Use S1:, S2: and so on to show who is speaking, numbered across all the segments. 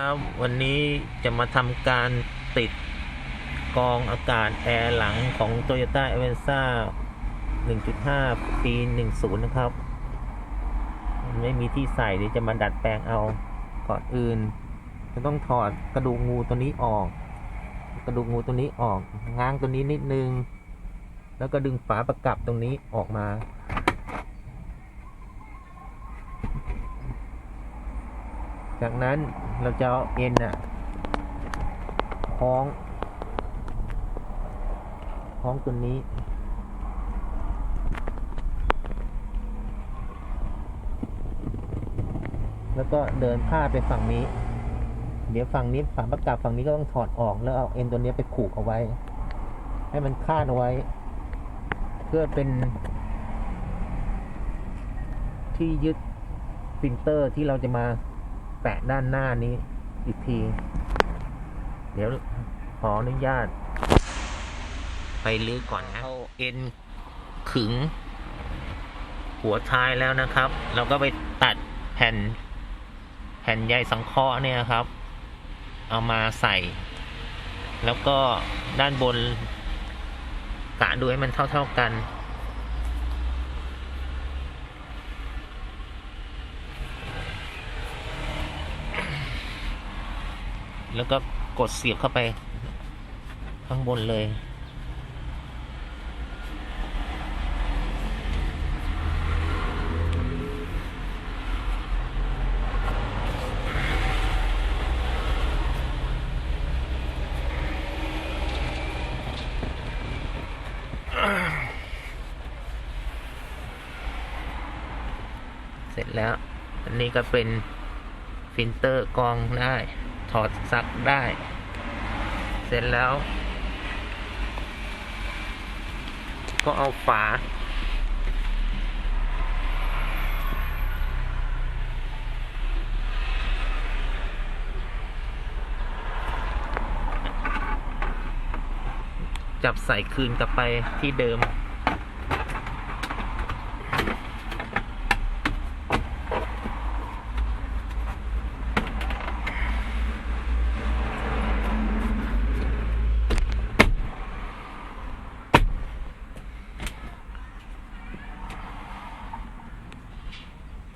S1: ครับวันนี้จะมาทำการติดกองอากาศแอร์หลังของ Toyota a v e n z a 1.5 ปี 10 นะครับ ไม่มีที่ใส่เดี๋ยวจะมาดัดแปลงเอาก่อนอื่น จะต้องถอดกระดูกงูตัวนี้ออก กระดูกงูตัวนี้ออกง้างตัวนี้นิดนึง แล้วก็ดึงฝาประกับตรงนี้ออกมา จากนั้นเราจะเอาเอ็นอะคล้องคล้องตัวนี้ แล้วก็เดินพาดไปฝั่งนี้ เดี๋ยวฝั่งนี้ฝาประกับฝั่งนี้ก็ต้องถอดออกแล้วเอาเอ็นตัวนี้ไปผูกเอาไว้ ให้มันคาดเอาไว้ เพื่อเป็น ที่ยึดฟิลเตอร์ที่เราจะมา แปะด้านหน้านี้อีกที เดี๋ยวขออนุญาต ไปลื้อก่อนนะเอาเอ็นขึง หัวท้ายแล้วนะครับ เราก็ไปตัดแผ่น แผ่นใยสังเคราะห์เนี่ยครับ เอามาใส่ แล้วก็ด้านบนกะดูให้มันเท่า ๆกัน แล้วก็กดเสียบเข้าไปข้างบนเลย เสร็จแล้ว อันนี้ก็เป็นฟิลเตอร์กรองได้ ถอดซักได้ เสร็จแล้ว ก็เอาฝา จับใส่คืนกลับไปที่เดิม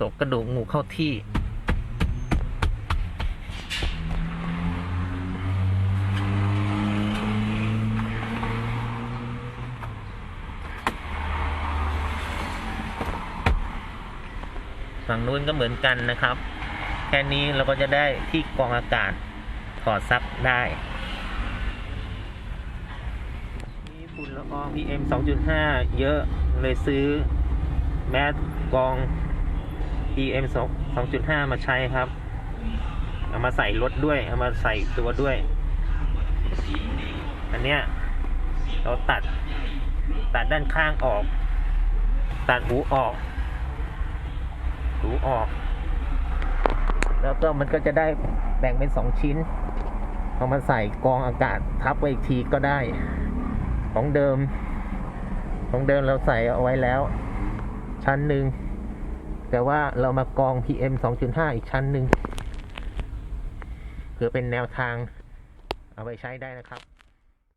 S1: ตกกระดูกงูเข้าที่ ฝั่งนู้นก็เหมือนกันนะครับ แค่นี้เราก็จะได้ที่กองอากาศถอดซักได้มีฝุ่นละออง PM 2.5 เยอะเลยซื้อแมสกอง PM 2 2.5 มาใช้ครับ เอามาใส่รถด้วย เอามาใส่ตัวด้วย อันเนี้ยเราตัด ตัดด้านข้างออก ตัดหูออก หูออก แล้วก็มันก็จะได้แบ่งเป็นสองชิ้น เอามาใส่กองอากาศทับไว้อีกทีก็ได้ ของเดิม ของเดิมเราใส่เอาไว้แล้ว ชั้นหนึ่ง แต่ว่าเรามากอง PM 2.5 อีกชั้นหนึ่งเพื่อเป็นแนวทางเอาไปใช้ได้นะครับ